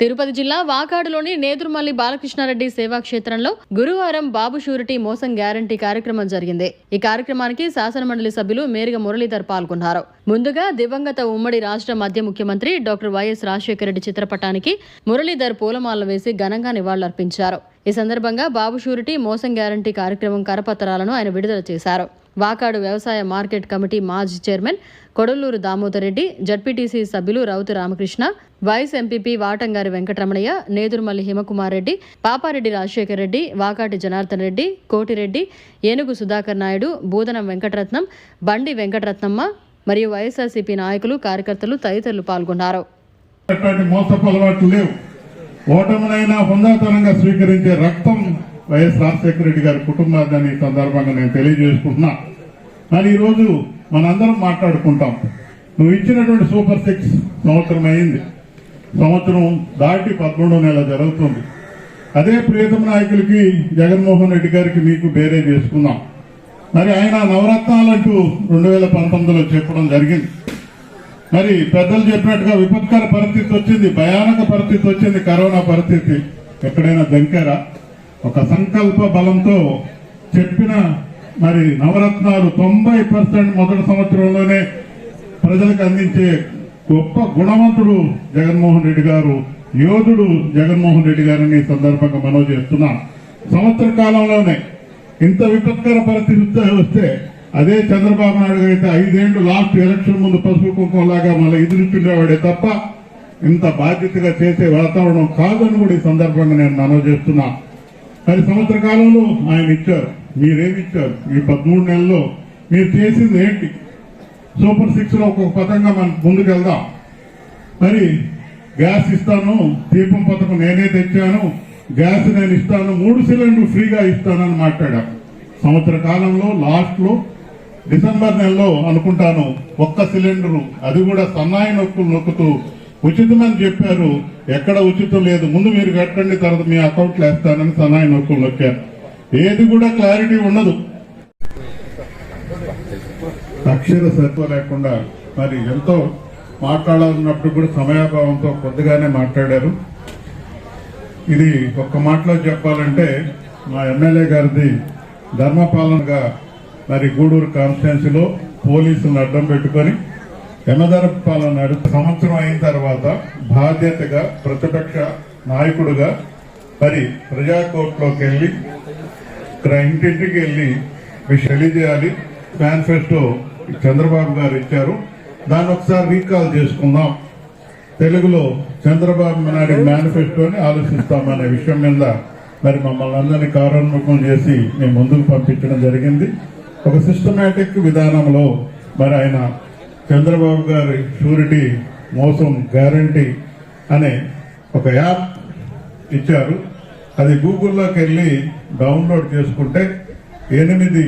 తిరుపతి జిల్లా వాకాడులోని నేదురుమల్లి బాలకృష్ణారెడ్డి సేవా క్షేత్రంలో గురువారం బాబు షూరిటీ మోసం గ్యారంటీ కార్యక్రమం జరిగింది. ఈ కార్యక్రమానికి శాసనమండలి సభ్యులు మేరుగ మురళీధర్ పాల్గొన్నారు. ముందుగా దివంగత ఉమ్మడి రాష్ట్ర మధ్య ముఖ్యమంత్రి డాక్టర్ వైఎస్ రాజశేఖర రెడ్డి చిత్రపటానికి మురళీధర్ పూలమాల వేసి ఘనంగా నివాళులర్పించారు. ఈ సందర్భంగా బాబు షూరిటీ మోసం గ్యారంటీ కార్యక్రమం కరపత్రాలను ఆయన విడుదల చేశారు. వాకాడు వ్యవసాయ మార్కెట్ కమిటీ మాజీ చైర్మన్ కొడలూరు దామోదర్ రెడ్డి జడ్పీటీసీ సభ్యులు రౌతు రామకృష్ణ వైస్ ఎంపీపీ వాటంగారి వెంకటరమణయ్య నేదురుమల్లి హిమకుమార్ రెడ్డి పాపారెడ్డి రాజశేఖర్ రెడ్డి వాకాటి జనార్దన్ రెడ్డి కోటిరెడ్డి ఏనుగు సుధాకర్ నాయుడు బూదనం వెంకటరత్నం బండి వెంకటరత్నమ్మ మరియు వైఎస్ఆర్సీపీ నాయకులు కార్యకర్తలు తదితరులు పాల్గొన్నారు. ఓటమినైనా హుందాతనంగా స్వీకరించే రక్తం వైఎస్ రాజశేఖర రెడ్డి గారి కుటుంబాన్ని సందర్భంగా నేను తెలియజేసుకుంటున్నా. కానీ ఈరోజు మనందరం మాట్లాడుకుంటాం. నువ్వు ఇచ్చినటువంటి సూపర్ సిక్స్ సంవత్సరం అయింది. సంవత్సరం దాటి పదమూడో నెల జరుగుతుంది. అదే ప్రియతమ నాయకులకి జగన్మోహన్ రెడ్డి గారికి మీకు బేరే చేసుకుందాం. మరి ఆయన నవరత్నాలంటూ రెండు వేల పంతొమ్మిదిలో చెప్పడం జరిగింది. మరి పెద్దలు చెప్పినట్టుగా విపత్కర పరిస్థితి వచ్చింది భయానక పరిస్థితి వచ్చింది కరోనా పరిస్థితి. ఎక్కడైనా దంకారా ఒక సంకల్ప బలంతో చెప్పిన మరి నవరత్నాలు తొంభై పర్సెంట్ మొదటి సంవత్సరంలోనే ప్రజలకు అందించే గొప్ప గుణవంతుడు జగన్మోహన్ రెడ్డి గారు యోధుడు జగన్మోహన్ రెడ్డి గారిని సందర్భంగా మనవి చేస్తున్నాం. సంవత్సర కాలంలోనే ఇంత విపత్కర పరిస్థితి వస్తే అదే చంద్రబాబు నాయుడు గారు అయితే ఐదేళ్ళు లాస్ట్ ఎలక్షన్ ముందు పసుపు కుంకుమలాగా మళ్ళీ ఎదురుచుండేవాడే తప్ప ఇంత బాధ్యతగా చేసే వాతావరణం కాదని కూడా ఈ సందర్భంగా నేను మనవి చేస్తున్నా. మరి సంవత్సర కాలంలో ఆయన ఇచ్చారు. మీరేమి ఇచ్చారు ఈ పదమూడు నెలల్లో మీరు చేసింది ఏంటి? సూపర్ సిక్స్లో ఒక్కొక్క పథకంగా మనం ముందుకెళ్దాం. మరి గ్యాస్ ఇస్తాను దీపం పథకం నేనే తెచ్చాను గ్యాస్ నేను ఇస్తాను మూడు సిలిండర్లు ఫ్రీగా ఇస్తానని మాట్లాడాను సంవత్సర కాలంలో లాస్ట్లో డిసెంబర్ నెలలో అనుకుంటాను ఒక్క సిలిండరు అది కూడా సన్నాయి నొక్కులు నొక్కుతూ ఉచితమని చెప్పారు. ఎక్కడ ఉచితం లేదు. ముందు మీరు కట్టండి తర్వాత మీ అకౌంట్లు వేస్తానని సన్నాయి నొక్కులు నొక్కారు. ఏది కూడా క్లారిటీ ఉండదు. అక్షర సత్వ లేకుండా మరి ఎంతో మాట్లాడాలన్నప్పుడు కూడా సమయాభావంతో కొద్దిగానే మాట్లాడారు. ఇది ఒక్క మాటలో చెప్పాలంటే మా ఎమ్మెల్యే గారిది ధర్మపాలనగా మరి గూడూరు కాన్స్టిట్యున్సీలో పోలీసులను అడ్డం పెట్టుకొని యమధర పాలన సంవత్సరం అయిన తర్వాత బాధ్యతగా ప్రతిపక్ష నాయకుడుగా మరి ప్రజాకోర్టులోకి వెళ్ళి ఇక్కడ ఇంటింటికి వెళ్ళి మీకు తెలియజేయాలి మేనిఫెస్టో చంద్రబాబు గారు ఇచ్చారు. దాన్ని ఒకసారి రీకాల్ చేసుకుందాం. తెలుగులో చంద్రబాబు నాయుడు మేనిఫెస్టోని ఆలోచిస్తామనే విషయం మీద మరి మమ్మల్ని అందరినీ కారోన్ముఖం చేసి మేము ముందుకు పంపించడం జరిగింది. ఒక సిస్టమేటిక్ విధానంలో మరి ఆయన చంద్రబాబు గారి షూరిటీ మోసం గ్యారంటీ అనే ఒక యాప్ ఇచ్చారు. అది గూగుల్లోకి వెళ్ళి డౌన్లోడ్ చేసుకుంటే ఎనిమిది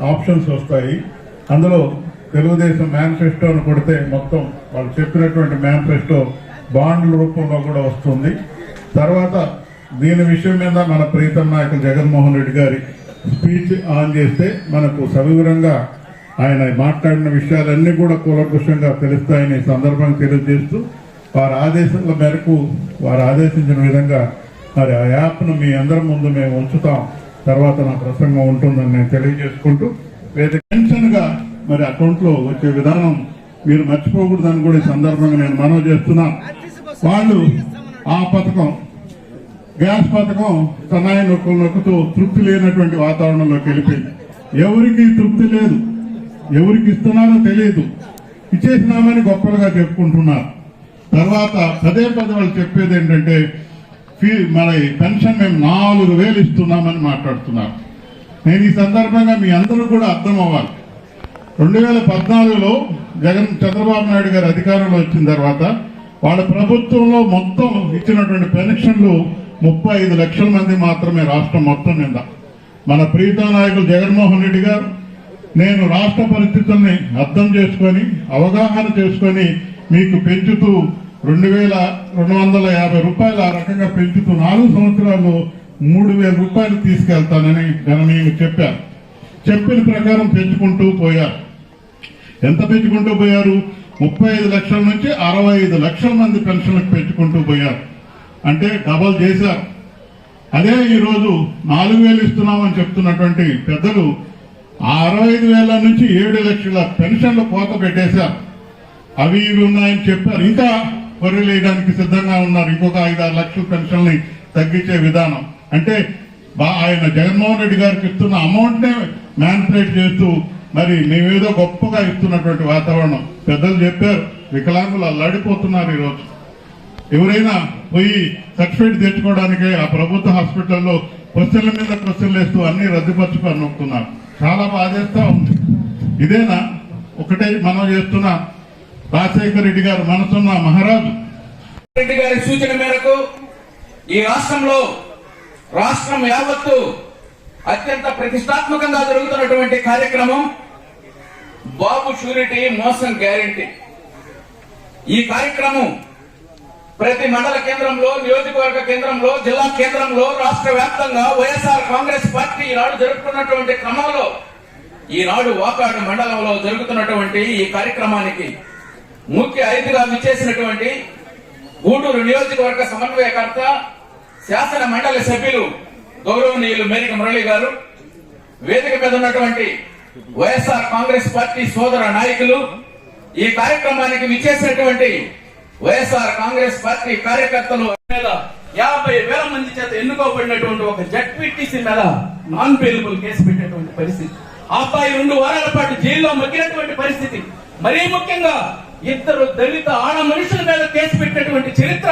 ఆప్షన్స్ వస్తాయి. అందులో తెలుగుదేశం మేనిఫెస్టోను కొడితే మొత్తం వాళ్ళు చెప్పినటువంటి మేనిఫెస్టో బాండ్ల రూపంలో కూడా వస్తుంది. తర్వాత దీని విషయం మీద మన ప్రీతం నాయకులు జగన్మోహన్ రెడ్డి గారి స్పీచ్ ఆన్ చేస్తే మనకు సవివరంగా ఆయన మాట్లాడిన విషయాలన్నీ కూడా కూలంకుషంగా తెలుస్తాయని సందర్భంగా తెలియజేస్తూ వారి ఆదేశాల మేరకు వారు ఆదేశించిన విధంగా మరి ఆ యాప్ను మీ అందరి ముందు మేము ఉంచుతాం. తర్వాత నా ప్రసంగం ఉంటుందని నేను తెలియజేసుకుంటూ వేరే టెన్షన్గా మరి అకౌంట్లో వచ్చే విధానం మీరు మర్చిపోకూడదని కూడా ఈ సందర్భంగా నేను మనవి చేస్తున్నా. వాళ్ళు ఆ పథకం గ్యాస్ పథకం సన్నాయి నొక్కలు నొక్కుతూ తృప్తి లేనటువంటి వాతావరణంలోకి వెళ్ళిపోయింది. ఎవరికి తృప్తి లేదు. ఎవరికి ఇస్తున్నారో తెలియదు. ఇచ్చేసినామని గొప్పలుగా చెప్పుకుంటున్నారు. తర్వాత పదే పదే వాళ్ళు చెప్పేది ఏంటంటే ఫీ మన పెన్షన్ మేము నాలుగు వేలు ఇస్తున్నామని మాట్లాడుతున్నారు. నేను ఈ సందర్భంగా మీ అందరూ కూడా అర్థం అవ్వాలి. రెండు వేల పద్నాలుగులో జగన్ చంద్రబాబు నాయుడు గారు అధికారంలో వచ్చిన తర్వాత వాళ్ళ ప్రభుత్వంలో మొత్తం ఇచ్చినటువంటి పెన్షన్లు ముప్పై ఐదు లక్షల మంది మాత్రమే రాష్ట్రం మొత్తం నిండా. మన ప్రీత నాయకులు జగన్మోహన్ రెడ్డి గారు నేను రాష్ట్ర పరిస్థితుల్ని అర్థం చేసుకొని అవగాహన చేసుకొని మీకు పెంచుతూ రెండు వేల రెండు వందల యాభై రూపాయలు ఆ రకంగా పెంచుతూ నాలుగు సంవత్సరాల్లో మూడు వేల రూపాయలు తీసుకెళ్తానని నేను చెప్పాను చెప్పిన ప్రకారం పెంచుకుంటూ పోయారు. ఎంత పెంచుకుంటూ పోయారు? ముప్పై ఐదు లక్షల నుంచి అరవై ఐదు లక్షల మంది పెన్షన్లకు పెంచుకుంటూ పోయారు. అంటే డబల్ చేశారు. అదే ఈరోజు నాలుగు వేలు ఇస్తున్నామని చెప్తున్నటువంటి పెద్దలు ఆ అరవై ఐదు వేల నుంచి ఏడు లక్షల పెన్షన్లు కోత పెట్టేశారు. అవి ఇవి ఉన్నాయని చెప్పారు. ఇంకా వేయడానికి సిద్ధంగా ఉన్నారు. ఇంకొక ఐదు ఆరు లక్షల పెన్షన్ని తగ్గించే విధానం. అంటే బా- ఆయన జగన్మోహన్ రెడ్డి గారికి ఇస్తున్న అమౌంట్ నే మ్యాన్పులేట్ చేస్తూ మరి మేమేదో గొప్పగా ఇస్తున్నటువంటి వాతావరణం. పెద్దలు చెప్పారు. వికలాంగులు అల్లాడిపోతున్నారు ఈరోజు. ఎవరైనా పోయి సర్టిఫికేట్ తెచ్చుకోవడానికే ఆ ప్రభుత్వ హాస్పిటల్లో క్వశ్చన్ల మీద క్వశ్చన్లు వేస్తూ అన్ని రద్దుపరచుకొని నొక్కున్నారు చాలా బాధేస్తా ఉంది. ఇదేనా? ఒకటే మనం చేస్తున్న రాజశేఖర రెడ్డి గారు మనసున్న మహారాజు. రెడ్డి గారి సూచన మేరకు ఈ రాష్ట్రంలో రాష్ట్రం యావత్తు అత్యంత ప్రతిష్టాత్మకంగా జరుగుతున్నటువంటి కార్యక్రమం బాబు షూరిటీ మోసం గ్యారంటీ. ఈ కార్యక్రమం ప్రతి మండల కేంద్రంలో నియోజకవర్గ కేంద్రంలో జిల్లా కేంద్రంలో రాష్ట్ర వ్యాప్తంగా వైఎస్ఆర్ కాంగ్రెస్ పార్టీ ఈనాడు జరుపుతున్నటువంటి క్రమంలో ఈనాడు వాకాడు మండలంలో జరుగుతున్నటువంటి ఈ కార్యక్రమానికి ముఖ్య అతిథిగా విచ్చేసినటువంటి గూడూరు నియోజకవర్గ సమన్వయకర్త శాసన మండలి సభ్యులు గౌరవనీయులు మేరిక మురళి గారు వేదిక మీద ఉన్నటువంటి వైఎస్ఆర్ కాంగ్రెస్ పార్టీ సోదర నాయకులు ఈ కార్యక్రమానికి విచ్చేసినటువంటి వైఎస్ఆర్ కాంగ్రెస్ పార్టీ కార్యకర్తలు మీద యాభై వేల మంది చేత ఎన్నుకోబడినటువంటి ఒక జడ్పీటీసీ మీద నాన్ పేలుబుల్ కేసు పెట్టినటువంటి పరిస్థితి. అబ్బాయి రెండు వారాల పాటు జైల్లో మగ్గినటువంటి పరిస్థితి. మరీ ముఖ్యంగా ఇద్దరు దళిత ఆడ మనుషుల మీద కేసు పెట్టినటువంటి చరిత్ర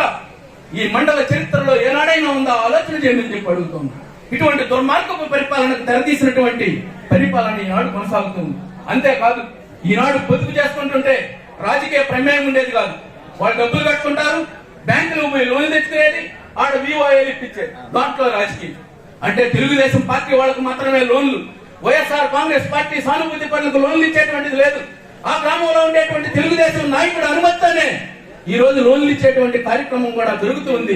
ఈ మండల చరిత్రలో ఏనాడైనా ఉందా? ఆలోచన చేయమని చెప్పి అడుగుతుంది. ఇటువంటి దుర్మార్గపు పరిపాలనకు తెరతీసినటువంటి పరిపాలన ఈనాడు కొనసాగుతుంది. అంతేకాదు ఈనాడు పొదుపు చేసుకుంటుంటే రాజకీయ ప్రమేయం ఉండేది కాదు. వాళ్ళు డబ్బులు కట్టుకుంటారు. బ్యాంకులు పోయి లోన్ తెచ్చుకునేది. ఆడ వివోఏలు ఇప్పించేది. దాంట్లో రాజకీయం. అంటే తెలుగుదేశం పార్టీ వాళ్ళకు మాత్రమే లోన్లు. వైఎస్ఆర్ కాంగ్రెస్ పార్టీ సానుభూతి పనులకు లోన్లు ఇచ్చేటువంటిది లేదు. ఆ గ్రామంలో ఉండేటువంటి తెలుగుదేశం నాయకుడు అనుమతితోనే ఈ రోజు లోన్లు ఇచ్చేటువంటి కార్యక్రమం కూడా జరుగుతుంది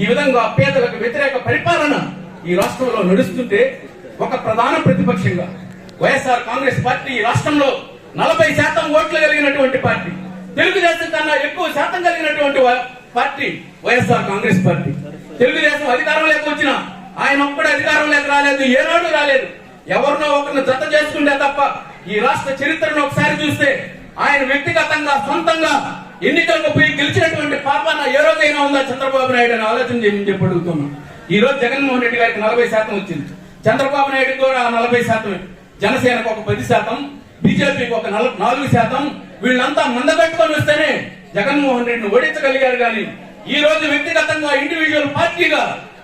ఈ విధంగా పేదలకు వ్యతిరేక పరిపాలన ఈ రాష్ట్రంలో నడుస్తుంటే ఒక ప్రధాన ప్రతిపక్షంగా. వైఎస్ఆర్ కాంగ్రెస్ పార్టీ ఈ రాష్ట్రంలో నలభై శాతం ఓట్లు కలిగినటువంటి పార్టీ. తెలుగుదేశం కన్నా ఎక్కువ శాతం కలిగినటువంటి party YSR Congress party. Telugu Desam అధికారం లేక వచ్చిన ఆయన ఒక్కడే అధికారం లేక రాలేదు ఏనాడు రాలేదు. ఎవరినో ఒకరిని జత చేసుకుంటే తప్ప ఈ రాష్ట్ర చరిత్రను ఒకసారి చూస్తే ఆయన వ్యక్తిగతంగా సొంతంగా ఎన్నికలకు పోయి గెలిచినటువంటి పాపన ఏ రోజైనా ఉందా చంద్రబాబు నాయుడు అని ఆలోచన చేయమని చెప్పి అడుగుతున్నాం. ఈ రోజు జగన్మోహన్ రెడ్డి గారికి నలభై శాతం వచ్చింది. చంద్రబాబు నాయుడు కూడా నలభై శాతం జనసేనకు ఒక పది శాతం బీజేపీకి ఒక నలభై నాలుగు శాతం వీళ్ళంతా మందబెట్టుకొని వస్తేనే జగన్మోహన్ రెడ్డిని ఓడించగలిగారు కానీ ఈ రోజు వ్యక్తిగతంగా ఇండివిజువల్ పార్టీగా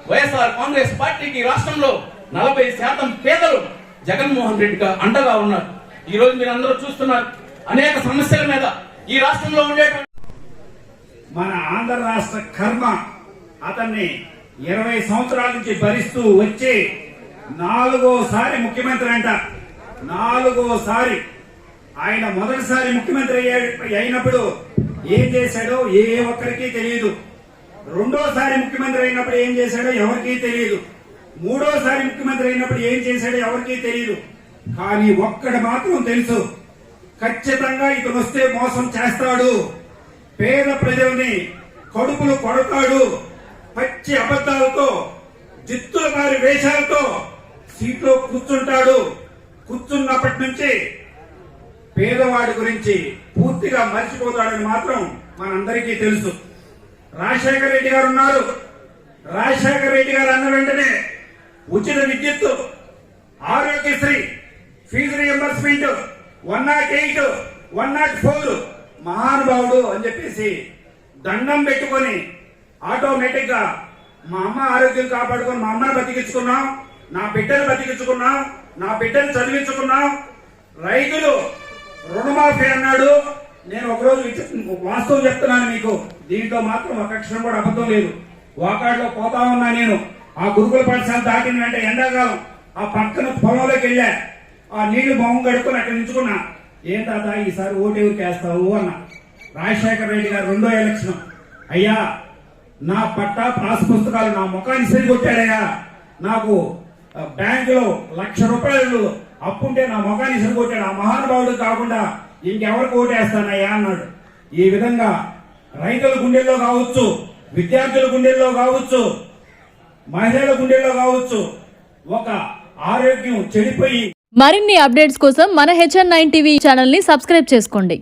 వైఎస్ఆర్ కాంగ్రెస్ పార్టీకి రాష్ట్రంలో నలభై శాతం పేదలు జగన్మోహన్ రెడ్డిగా అండగా ఉన్నారు. ఈ రోజు మీరు అందరూ చూస్తున్నారు అనేక సమస్యల మీద ఈ రాష్ట్రంలో ఉండేటువంటి మన ఆంధ్ర రాష్ట్ర కర్మ అతన్ని ఇరవై సంవత్సరాల నుంచి భరిస్తూ వచ్చి నాలుగోసారి ముఖ్యమంత్రి అంట. నాలుగోసారి ఆయన మొదటిసారి ముఖ్యమంత్రి అయినప్పుడు ఏం చేశాడో ఏ ఒక్కరికి తెలియదు. రెండోసారి ముఖ్యమంత్రి అయినప్పుడు ఏం చేశాడో ఎవరికీ తెలియదు. మూడోసారి ముఖ్యమంత్రి అయినప్పుడు ఏం చేశాడో ఎవరికీ తెలియదు. కానీ ఒక్కడు మాత్రం తెలుసు. ఖచ్చితంగా ఇతను వస్తే మోసం చేస్తాడు. పేద ప్రజల్ని కడుపులు కొడతాడు. పచ్చి అబద్ధాలతో జిత్తుల వారి వేషాలతో సీట్లో కూర్చుంటాడు. కూర్చున్నప్పటి నుంచి పేదవాడి గురించి పూర్తిగా మర్చిపోతాడని మాత్రం మనందరికీ తెలుసు. రాజశేఖర రెడ్డి గారు ఉన్నారు. రాజశేఖర రెడ్డి గారు అన్న వెంటనే ఉచిత విద్యుత్ Aarogyasri fee reimbursement one nought eight one nought four మహానుభావుడు అని చెప్పేసి దండం పెట్టుకొని ఆటోమేటిక్గా మా అమ్మ ఆరోగ్యం కాపాడుకొని మా అమ్మని బతికించుకున్నాం నా బిడ్డను బతికించుకున్నాం నా బిడ్డను చదివించుకున్నాం. రైతులు రుణమాఫీ అన్నాడు. నేను ఒకరోజు వాస్తవం చెప్తున్నాను మీకు. దీంట్లో మాత్రం ఒక క్షణం కూడా అబద్ధం లేదు. వాకాడులో పోతా ఉన్నా నేను. ఆ గురుకుల పాఠశాల దాటిన వెంట ఎండాకాలం. ఆ పక్కన పొలంలోకి వెళ్ళా. ఆ నీళ్ళు మొహం కడుక్కొని అక్కడ నించుకున్నా ఏం తాత ఈసారి ఓటు చేస్తావు వేస్తావు? అన్న. రాజశేఖర రెడ్డి గారు రెండో ఎలక్షన్. అయ్యా నా పట్టా పాస్ పుస్తకాలు నా ముఖాన్ని సరి నాకు బ్యాంకులో లక్ష రూపాయలు అప్పుంటే నా ముఖాన్ని సరి ఆ మహానుభావుడు కాకుండా ఇంకెవరికి ఓటేస్తానయ్యా అన్నాడు. ఈ విధంగా రైతుల గుండెల్లో కావచ్చు విద్యార్థుల గుండెల్లో కావచ్చు మహిళల గుండెల్లో కావచ్చు ఒక ఆరోగ్యం చెడిపోయి మరిన్ని అప్డేట్స్ కోసం మన హెచ్ఎన్ నైన్ టీవీ ఛానల్ని సబ్స్క్రైబ్ చేసుకోండి.